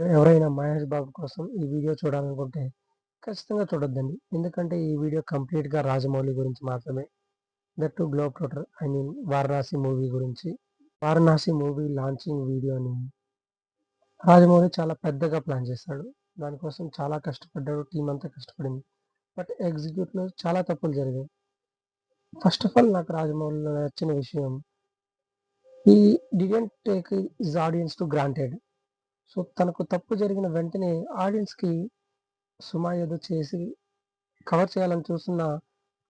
ఎవరైనా మహేష్ బాబు కోసం ఈ వీడియో చూడాలనుకుంటే ఖచ్చితంగా చూడొద్దండి. ఎందుకంటే ఈ వీడియో కంప్లీట్‌గా రాజమౌళి గురించి మాత్రమే. That to globe trotter I mean 'Varanasi' movie గురించి. 'వారణాసి' మూవీ లాంచింగ్ వీడియోని రాజమౌళి చాలా పెద్దగా ప్లాన్ చేశాడు. దానికోసం చాలా కష్టపడ్డాడు. టీం అంతా కష్టపడింది. బట్ ఎగ్జిక్యూట్‌లో చాలా తప్పులు జరిగాయి. ఫస్ట్ ఆఫ్ ఆల్ నాకు రాజమౌళిలో నచ్చిన విషయం he didn't take his audience to granted. So, తనకు తప్పు జరిగిన వెంటనే ఆడియన్స్‌కి సుమా ఏదో చేసి కవర్ చేయాలని చూస్తున్నా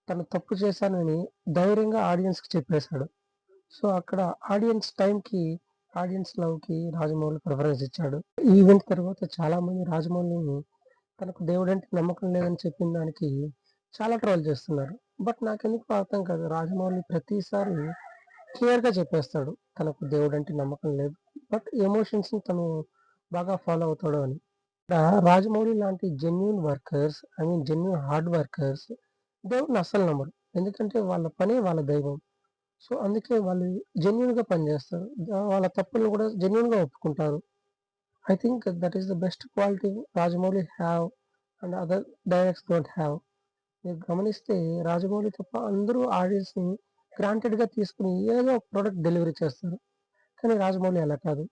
తను తప్పు చేశానని ధైర్యంగా ఆడియన్స్‌కి చెప్పేశాడు. సో, అక్కడ ఆడియన్స్ టైంకి ఆడియన్స్ లవ్‌కి రాజమౌళి ప్రిఫరెన్స్ ఇచ్చాడు. ఈ ఈవెంట్ తర్వాత చాలామంది రాజమౌళిని తనకు దేవుడంటే నమ్మకం లేదని చెప్పిన దానికి చాలా ట్రోల్ చేస్తున్నారు. బట్ నాకెందుకు అర్థం కాదు. రాజమౌళి ప్రతిసారి క్లియర్‌గా చెప్పేస్తాడు. తనకు దేవుడంటే నమ్మకం లేదు. బట్ ఎమోషన్స్‌ని తను బాగా ఫాలో అవుతాడు అని. రాజమౌళి లాంటి genuine workers I mean genuine hard workers దేవుడిని అస్సలు నమ్మరు. ఎందుకంటే వాళ్ళ పనే వాళ్ళ దైవం. సో, అందుకే వాళ్ళు జెన్యున్గా పనిచేస్తారు. వాళ్ళ తప్పులను కూడా జెన్యున్గా ఒప్పుకుంటారు. I think that is the best quality Rajamouli have and other directs don't have మీరు గమనిస్తే రాజమౌళి తప్ప అందరూ ఆడియన్స్‌ని గ్రాంటెడ్‌గా తీసుకుని ఏదో ఒక ప్రోడక్ట్ డెలివరీ చేస్తారు. కానీ రాజమౌళి అలా కాదు.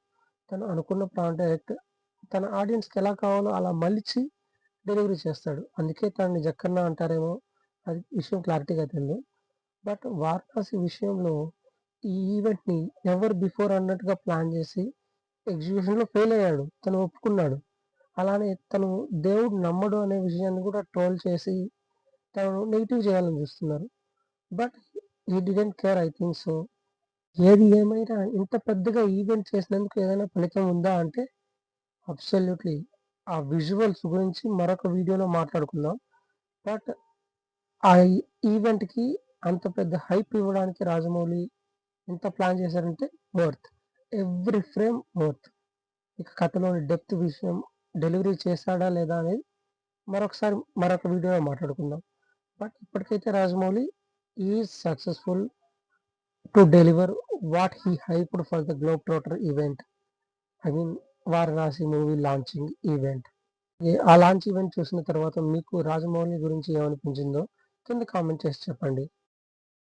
తను అనుకున్న ప్రాంటెక్ట్ తన ఆడియన్స్‌కి ఎలా కావాలో అలా మలిచి డెలివరీ చేస్తాడు. అందుకే తనని జక్కన్న అంటారేమో అది విషయం క్లారిటీగా తెలియదు బట్ 'వారణాసి' విషయంలో ఈ ఈవెంట్‌ని ఎవర్ బిఫోర్ అన్నట్టుగా ప్లాన్ చేసి ఎగ్జిబిషన్లో ఫెయిల్ అయ్యాడు. తను ఒప్పుకున్నాడు. అలానే తను దేవుడు నమ్మడు అనే విషయాన్ని కూడా ట్రోల్ చేసి తను నెగిటివ్ చేయాలని చూస్తున్నారు. But he didn't care I think so. ఏది ఏమైనా ఇంత పెద్దగా ఈవెంట్ చేసినందుకు ఏదైనా ఫలితం ఉందా అంటే అబ్సల్యూట్‌లీ. ఆ విజువల్స్ గురించి మరొక వీడియోలో మాట్లాడుకుందాం. బట్ ఆ ఈవెంట్‌కి అంత పెద్ద హైప్ ఇవ్వడానికి రాజమౌళి ఎంత ప్లాన్ చేశారంటే వర్త్. Every frame worth. ఇక కథలోని డెప్త్ విషయం డెలివరీ చేశాడా లేదా అనేది మరొకసారి మరొక వీడియోలో మాట్లాడుకుందాం. బట్ ఇప్పటికైతే Rajamouli is successful to deliver what he hyped for the globe trotter event. I mean 'Varanasi' movie launching event. ఆ లాంచ్ ఈవెంట్ చూసిన తర్వాత మీకు రాజమౌళి గురించి ఏమనిపించిందో కింద కామెంట్ చేసి చెప్పండి.